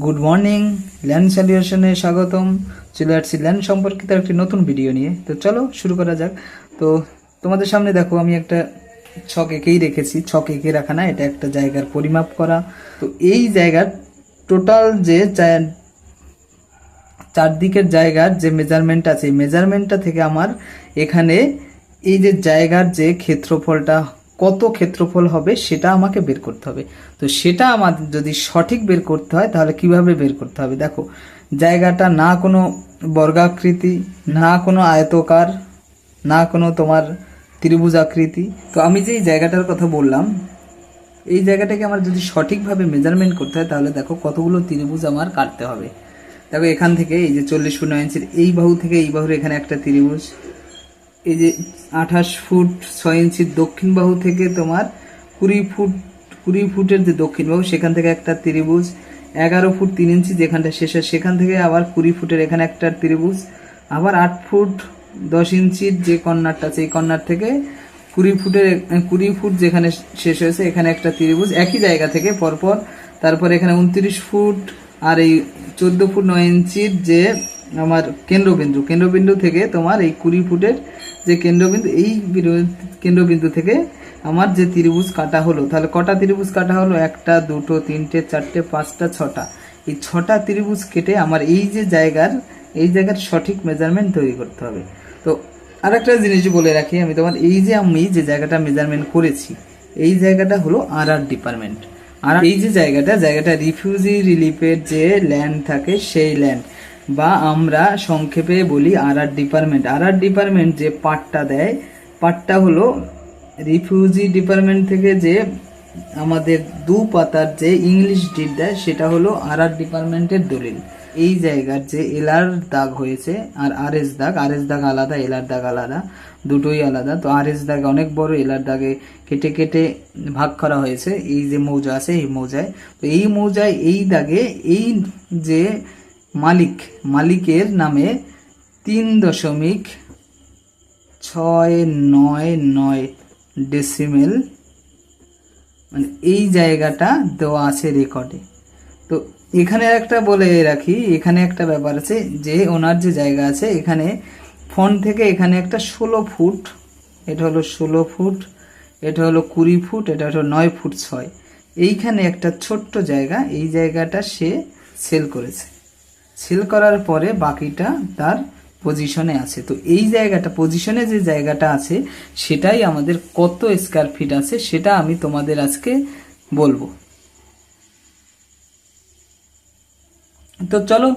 Good morning land সলিউশনে স্বাগতম। চলে আসছি ল্যান্ড সম্পর্কিত একটি নতুন ভিডিও নিয়ে। তো চলো শুরু করা যাক। তো তোমাদের সামনে দেখো, আমি একটা ছক এঁকেই রেখেছি। ছক এঁকে রাখা না, এটা একটা জায়গার পরিমাপ করা। তো এই জায়গার টোটাল যে চারদিকের জায়গার যে মেজারমেন্ট আছে, এই মেজারমেন্টটা থেকে আমার এখানে এই যে জায়গার যে ক্ষেত্রফলটা কত ক্ষেত্রফল হবে সেটা আমাকে বের করতে হবে। তো সেটা আমার যদি সঠিক বের করতে হয় তাহলে কীভাবে বের করতে হবে? দেখো, জায়গাটা না কোনো বর্গাকৃতি, না কোনো আয়তকার, না কোনো তোমার ত্রিভুজ আকৃতি তো আমি যে জায়গাটার কথা বললাম, এই জায়গাটাকে আমার যদি সঠিকভাবে মেজারমেন্ট করতে হয় তাহলে দেখো কতগুলো ত্রিভুজ আমার কাটতে হবে। দেখো এখান থেকে এই যে চল্লিশ ফুট নয় ইঞ্চির এই বাহু থেকে এই বাহুর এখানে একটা ত্রিভুজ এই যে আঠাশ ফুট ছয় ইঞ্চির দক্ষিণ বাহু থেকে তোমার কুড়ি ফুট, কুড়ি ফুটের যে দক্ষিণ বাহু, সেখান থেকে একটা ত্রিভুজ, এগারো ফুট তিন ইঞ্চি যেখানটা শেষ হয়, সেখান থেকে আবার কুড়ি ফুটের এখানে একটা ত্রিভুজ, আবার আট ফুট দশ ইঞ্চির যে কর্নারটা এই কর্নার থেকে কুড়ি ফুটের কুড়ি ফুট যেখানে শেষ হয়েছে, এখানে একটা ত্রিভুজ, একই জায়গা থেকে পরপর, তারপর এখানে উনত্রিশ ফুট আর এই চোদ্দ ফুট নয় ইঞ্চির যে আমার কেন্দ্রবিন্দু কেন্দ্রবিন্দু থেকে তোমার এই কুড়ি ফুটের যে কেন্দ্রবিন্দু এই কেন্দ্রবিন্দু থেকে আমার যে ত্রিভুজ কাটা হলো, তাহলে কটা ত্রিভুজ কাটা হলো? একটা, দুটো, তিনটে, চারটে, পাঁচটা, ছটা। এই ছটা ত্রিভুজ কেটে আমার এই যে জায়গার, এই জায়গার সঠিক মেজারমেন্ট তৈরি করতে হবে। তো আর একটা জিনিস বলে রাখি আমি তোমার, এই যে আমি যে জায়গাটা মেজারমেন্ট করেছি, এই জায়গাটা হলো আর আর ডিপার্টমেন্ট আর এই যে জায়গাটা জায়গাটা রিফিউজি রিলিফের যে ল্যান্ড থাকে, সেই ল্যান্ড বা আমরা সংক্ষেপে বলি আর আর ডিপার্টমেন্ট আর আর ডিপার্টমেন্ট যে পার্টটা দেয় পার্টটা হলো রিফিউজি ডিপার্টমেন্ট থেকে যে আমাদের দু পাতার যে ইংলিশ ডিট দেয়, সেটা হলো আর আর ডিপার্টমেন্টের দলিল। এই জায়গার যে এলার দাগ হয়েছে আর আর এস দাগ আর এস দাগ আলাদা এলার দাগ আলাদা, দুটোই আলাদা। তো আর এস দাগ অনেক বড় এলার দাগে কেটে কেটে ভাগ করা হয়েছে। এই যে মৌজা আছে, এই মৌজায়। তো এই মৌজায় এই দাগে এই যে মালিক, মালিকের নামে তিন দশমিক ছয় নয় নয় ডেসিমেল মানে এই জায়গাটা দেওয়া আছে রেকর্ডে তো এখানে একটা বলে রাখি, এখানে একটা ব্যাপার আছে যে ওনার যে জায়গা আছে, এখানে ফোন থেকে এখানে একটা ষোলো ফুট, এটা হলো ষোলো ফুট, এটা হলো কুড়ি ফুট, এটা হলো নয় ফুট ছয়। এইখানে একটা ছোট্ট জায়গা, এই জায়গাটা সে সেল করেছে। সেল করার পরে বাকিটা তার পজিশনে আছে। তো এই জায়গাটা পজিশনে যে জায়গাটা আছে, সেটাই আমাদের কত স্কোয়ার ফিট আছে, সেটা আমি তোমাদের আজকে বলব। তো চলো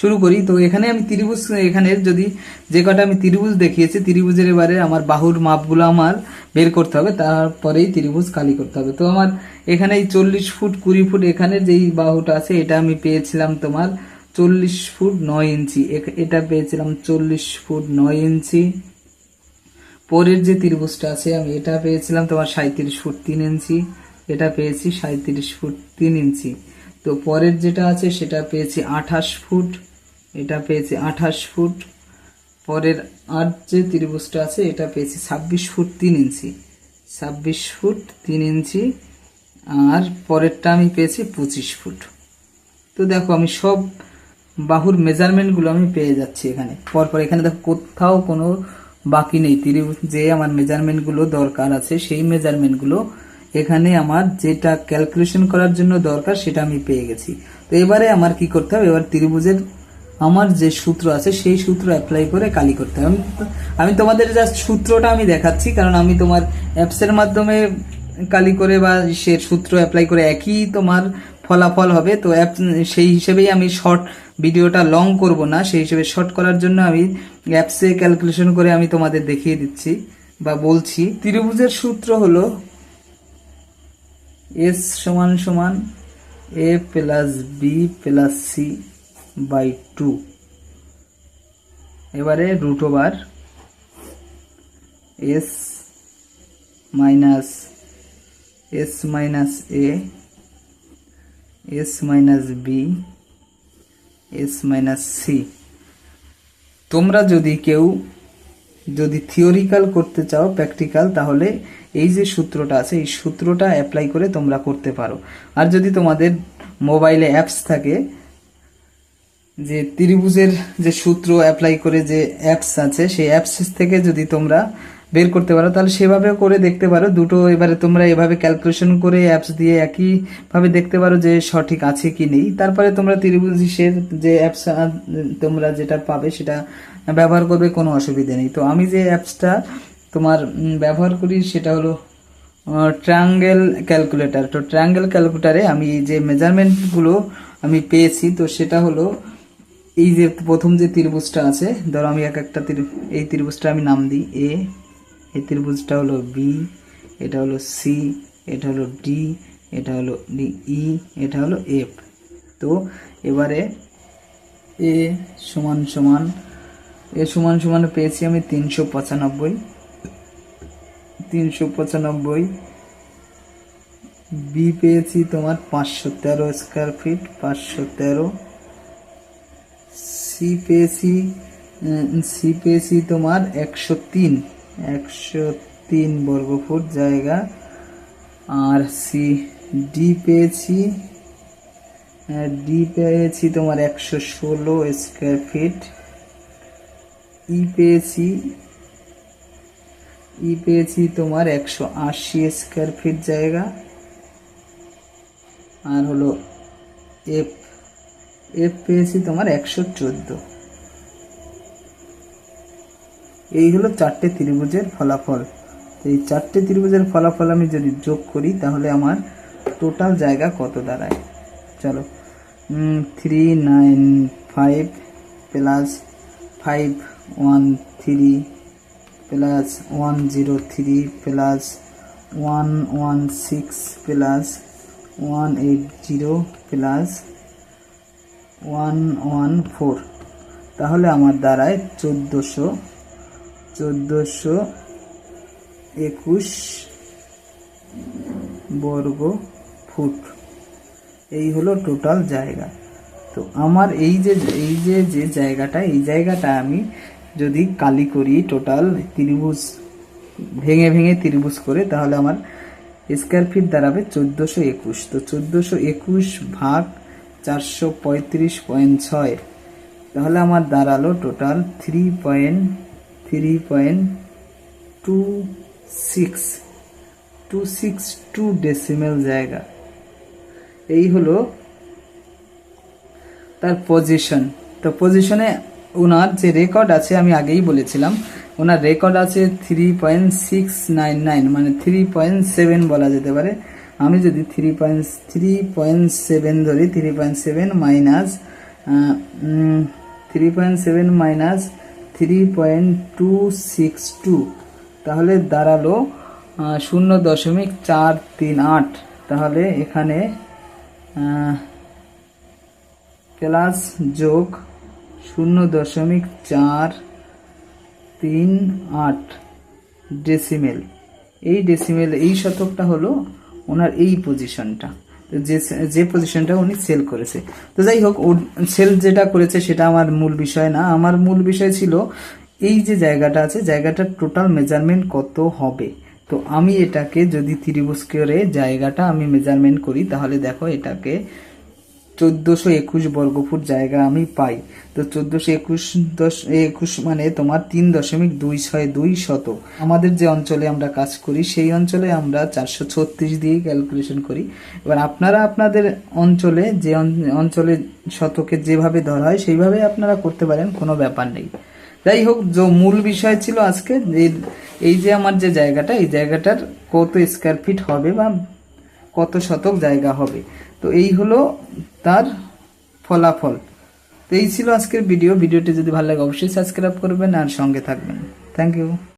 শুরু করি। তো এখানে আমি ত্রিভুজ, এখানে যদি যে কটা আমি ত্রিভুজ দেখিয়েছি, ত্রিভুজের এবারে আমার বাহুর মাপগুলো আমার বের করতে হবে, তারপরেই ত্রিভুজ কালি করতে হবে। তো আমার এখানে এই চল্লিশ ফুট, কুড়ি ফুট এখানে যেই বাহুটা আছে, এটা আমি পেয়েছিলাম তোমার চল্লিশ ফুট নয় ইঞ্চি। এটা পেয়েছিলাম চল্লিশ ফুট নয় ইঞ্চি। পরের যে ত্রিভুজটা আছে, আমি এটা পেয়েছিলাম তোমার সাঁত্রিশ ফুট তিন ইঞ্চি। এটা পেয়েছি সাঁত্রিশ ফুট তিন ইঞ্চি। তো পরের যেটা আছে, সেটা পেয়েছি আঠাশ ফুট। এটা পেয়েছি আঠাশ ফুট। পরের আর যে ত্রিভুজটা আছে, এটা পেয়েছি ছাব্বিশ ফুট তিন ইঞ্চি। ছাব্বিশ ফুট তিন ইঞ্চি। আর পরেরটা আমি পেয়েছি পঁচিশ ফুট। তো দেখো, আমি সব বাহুর মেজারমেন্টগুলো আমি পেয়ে যাচ্ছি এখানে। পরপর এখানে দেখো কোথাও কোনো বাকি নেই। ত্রিভুজ যে আমার মেজারমেন্টগুলো দরকার আছে, সেই মেজারমেন্টগুলো এখানে আমার যেটা ক্যালকুলেশন করার জন্য দরকার সেটা আমি পেয়ে গেছি। তো এবারে আমার কি করতে হবে? এবার ত্রিভুজের আমার যে সূত্র আছে, সেই সূত্র অ্যাপ্লাই করে কালি করতে হবে। আমি- তোমাদের জাস্ট সূত্রটা আমি দেখাচ্ছি, কারণ আমি তোমার অ্যাপসের মাধ্যমে কালি করে বা সে সূত্র অ্যাপ্লাই করে একই তোমার ফলাফল হবে। তো অ্যাপ সেই হিসেবেই আমি শর্ট ভিডিওটা লং করব না, সেই হিসেবে শর্ট করার জন্য আমি অ্যাপসে ক্যালকুলেশন করে আমি তোমাদের দেখিয়ে দিচ্ছি বা বলছি। ত্রিভুজের সূত্র হলো এস সমান সমান A plus B plus C by two এবারে root over S minus S minus A S minus B S minus C. তোমরা যদি কেউ যদি থিওরিক্যাল করতে চাও, প্র্যাকটিক্যাল, তাহলে এই যে সূত্রটা আছে, এই সূত্রটা অ্যাপ্লাই করে তোমরা করতে পারো। আর যদি তোমাদের মোবাইলে অ্যাপস থাকে, যে ত্রিভুজের যে সূত্র অ্যাপ্লাই করে যে অ্যাপস আছে, সেই অ্যাপস থেকে যদি তোমরা বের করতে পারো, তাহলে সেভাবে করে দেখতে পারো। দুটো এবারে তোমরা এভাবে ক্যালকুলেশন করে অ্যাপস দিয়ে একই ভাবে দেখতে পারো যে সঠিক আছে কি নেই। তারপরে তোমরা ত্রিভুজের যে অ্যাপস তোমরা যেটা পাবে সেটা ব্যবহার করবে, কোনো অসুবিধা নেই। তো আমি যে অ্যাপসটা তোমার ব্যবহার করি সেটা হলো ট্রায়াঙ্গেল ক্যালকুলেটর তো ট্রায়াঙ্গেল ক্যালকুলেটারে আমি যে মেজারমেন্টগুলো আমি পেয়েছি, তো সেটা হলো, এই যে প্রথম যে ত্রিভুজটা আছে, ধরো আমি এক একটা ত্রিভুজ, এই ত্রিভুজটা আমি নাম দিই এ এই ত্রিভুজটা হলো বি এটা হলো সি এটা হলো ডি এটা হলো ই এটা হলো এফ তো এবারে এ সমান সমান এ সমান সমান পেয়েছি আমি তিনশো পঁচানব্বই। তিনশো পঁচানব্বই। বি পেয়েছি তোমার পাঁচশো তেরো স্কোয়ার ফিট পাঁচশো তেরো। সি পেয়েছি সি পেয়েছি তোমার একশো তিন। একশো তিন বর্গফুট জায়গা। আর সি ডি পেয়েছি। ডি পেয়েছি তোমার একশো ষোলো স্কোয়ার ফিট ই পেয়েছি। ই পেয়েছি তোমার একশো আশি স্কোয়ার ফিট জায়গা। আর হলো এফ এফ পেয়েছি তোমার একশো চোদ্দ। এই হলো চারটে ত্রিভুজের ফলাফল। তো এই চারটে ত্রিভুজের ফলাফল আমি যদি যোগ করি, তাহলে আমার টোটাল জায়গা কত দাঁড়ায়? চলো। Three nine five plus five one three plus one zero three plus one one six plus one eight zero plus one one four তাহলে আমার দাঁড়ায় চোদ্দোশো চোদ্দোশো একুশ বর্গ ফুট। এই হলো টোটাল জায়গা। তো আমার এই যে এই যে যে জায়গাটা, এই জায়গাটা আমি যদি কালি করি টোটাল ত্রিভুজ, ভেঙে ভেঙে ত্রিভুজ করে, তাহলে আমার স্কোয়ার ফিট দাঁড়াবে চোদ্দোশো একুশ। তো চোদ্দোশো একুশ ভাগ চারশো পঁয়ত্রিশ পয়েন্ট ছয়, তাহলে আমার দাঁড়াল total three point three point two six two six two decimal জায়গা। এই হলো তার পজিশন তো পজিশনে ওনার যে রেকর্ড আছে, আমি আগেই বলেছিলাম ওনার রেকর্ড আছে three point six nine nine মানে থ্রি পয়েন্ট সেভেন বলা যেতে পারে। আমি যদি three point three point seven ধরি three point seven minus three point seven minus three point two six two তাহলে দাঁড়াল শূন্য দশমিক চার তিন আট। তাহলে এখানে প্লাস যোগ শূন্য দশমিক চার তিন আট ডেসিমেল এই ডেসিমেল এই শতকটা হলো ওনার এই পজিশনটা যে যে পজিশনটা উনি সেল করেছে। তো যাই হোক সেল যেটা করেছে সেটা আমার মূল বিষয় না। আমার মূল বিষয় ছিল, এই যে জায়গাটা আছে, জায়গাটার টোটাল মেজারমেন্ট কত হবে? তো আমি এটাকে যদি ত্রিভুজ করে জায়গাটা আমি মেজারমেন্ট করি, তাহলে দেখো এটাকে চোদ্দোশো একুশ বর্গফুট জায়গা আমি পাই। তো চোদ্দোশো একুশ দশ, একুশ মানে তোমার তিন দশমিক দুই ছয় দুই শত। আমাদের যে অঞ্চলে আমরা কাজ করি, সেই অঞ্চলে আমরা চারশো ছত্রিশ দিয়ে ক্যালকুলেশন করি। এবার আপনারা আপনাদের অঞ্চলে যে অঞ্চলে শতকে যেভাবে ধরা হয়, সেইভাবে আপনারা করতে পারেন, কোনো ব্যাপার নেই। যাই হোক, যে মূল বিষয় ছিল আজকে এই- এই যে আমার যে জায়গাটা, এই জায়গাটার কত স্কোয়ার ফিট হবে বা কত শতক জায়গা হবে। তো এই হলো তার ফলাফল। তো এই ছিল আজকের ভিডিও। ভিডিওটি যদি ভালো লাগে অবশ্যই সাবস্ক্রাইব করবেন আর সঙ্গে থাকবেন। Thank you